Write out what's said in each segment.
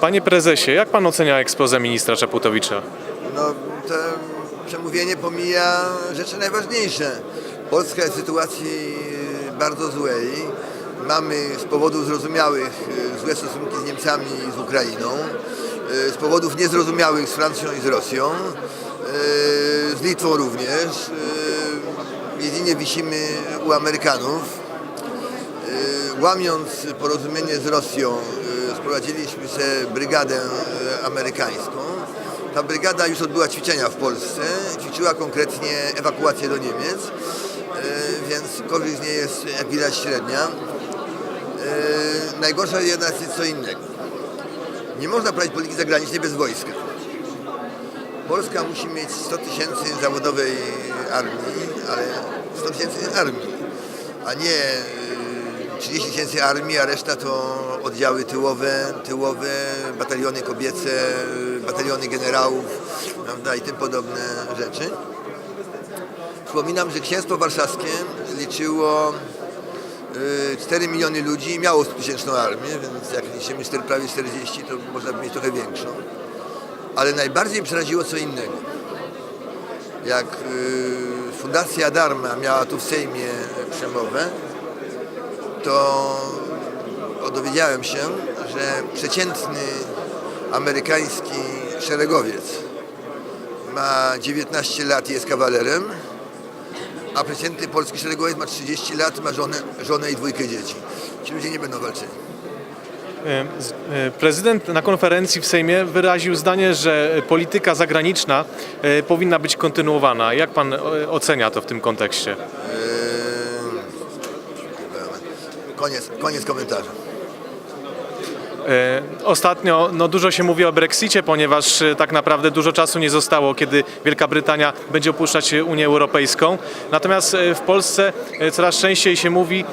Panie prezesie, jak pan ocenia ekspozę ministra Czaputowicza? No, to przemówienie pomija rzeczy najważniejsze. Polska jest w sytuacji e, bardzo złej. Mamy z powodów zrozumiałych e, złe stosunki z Niemcami i z Ukrainą. E, Z powodów niezrozumiałych z Francją i z Rosją. Z Litwą również. Jedynie wisimy u Amerykanów. Łamiąc porozumienie z Rosją, sprowadziliśmy sobie brygadę e, amerykańską. Ta brygada już odbyła ćwiczenia w Polsce, ćwiczyła konkretnie ewakuację do Niemiec, e, więc korzyść z niej jest jak widać średnia. E, Najgorsza jednak jest co innego. Nie można prowadzić polityki zagranicznej bez wojska. Polska musi mieć 100 tysięcy zawodowej armii, ale 100 tysięcy armii, a nie 30 tysięcy armii, a reszta to oddziały tyłowe, tyłowe, bataliony kobiece, bataliony generałów prawda, i tym podobne rzeczy. Przypominam, że Księstwo Warszawskie liczyło y, 4 miliony ludzi i miało 100 tysięczną armię, więc jak liczymy 4, prawie 40, to można by mieć trochę większą. Ale najbardziej przeraziło co innego. Jak y, Fundacja Darma miała tu w Sejmie przemowę, to dowiedziałem się, że przeciętny amerykański szeregowiec ma 19 lat i jest kawalerem, a przeciętny polski szeregowiec ma 30 lat, ma żonę, żonę i dwójkę dzieci. Ci ludzie nie będą walczyli. E, e, Prezydent na konferencji w Sejmie wyraził zdanie, że polityka zagraniczna e, powinna być kontynuowana. Jak pan ocenia to w tym kontekście? Koniec, koniec komentarza. E, Ostatnio no, dużo się mówi o Brexicie, ponieważ e, tak naprawdę dużo czasu nie zostało, kiedy Wielka Brytania będzie opuszczać e, Unię Europejską. Natomiast e, w Polsce e, coraz częściej się mówi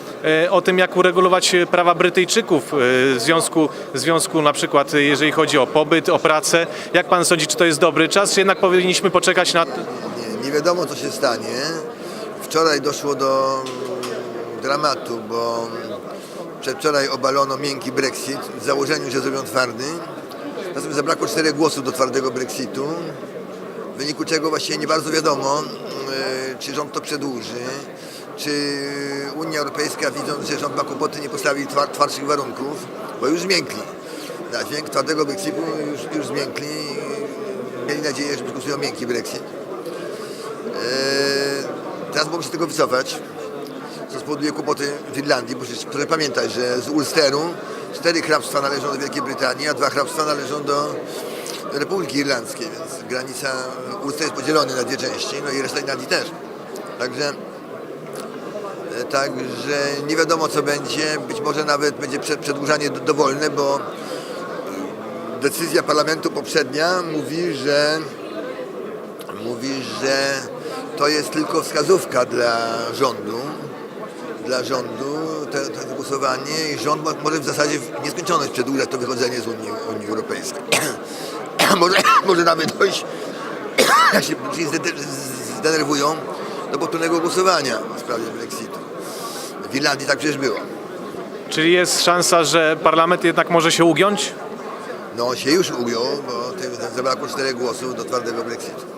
e, o tym, jak uregulować e, prawa Brytyjczyków e, w związku, w związku na przykład e, jeżeli chodzi o pobyt, o pracę. Jak pan sądzi, czy to jest dobry czas, czy jednak powinniśmy poczekać na... Nie, nie wiadomo, co się stanie. Wczoraj doszło do dramatu, bo przedwczoraj obalono miękki Brexit w założeniu, że zrobią twardy. Natomiast zabrakło czterech głosów do twardego Brexitu, w wyniku czego właściwie nie bardzo wiadomo, y, czy rząd to przedłuży, czy Unia Europejska, widząc, że rząd ma kłopoty, nie postawi twar- twardszych warunków, bo już zmiękli. Na dźwięk twardego Brexitu już, już zmiękli. Mieli nadzieję, że głosują miękki Brexit. Eee, Teraz mogą się tego wycofać, co spowoduje kłopoty przecież proszę pamiętać, że z Ulsteru cztery hrabstwa należą do Wielkiej Brytanii, a dwa hrabstwa należą do Republiki Irlandzkiej, więc granica Ulster jest podzielony na dwie części, no i reszta Irlandii też. Także, e, także nie wiadomo co będzie, być może nawet będzie przed- przedłużanie do- dowolne, bo e, decyzja parlamentu poprzednia mówi, że mówi, że to jest tylko wskazówka dla rządu, dla rządu to, to głosowanie i rząd mo- może w zasadzie w nieskończoność przedłużać to wychodzenie z Unii, Unii Europejskiej. może, może nawet dojść, jak się się zdete- zdenerwują, do powtórnego głosowania w sprawie Brexitu. W Irlandii tak przecież było. Czyli jest szansa, że parlament jednak może się ugiąć? No się już ugiął, bo zabrakło czterech głosów do twardego Brexitu.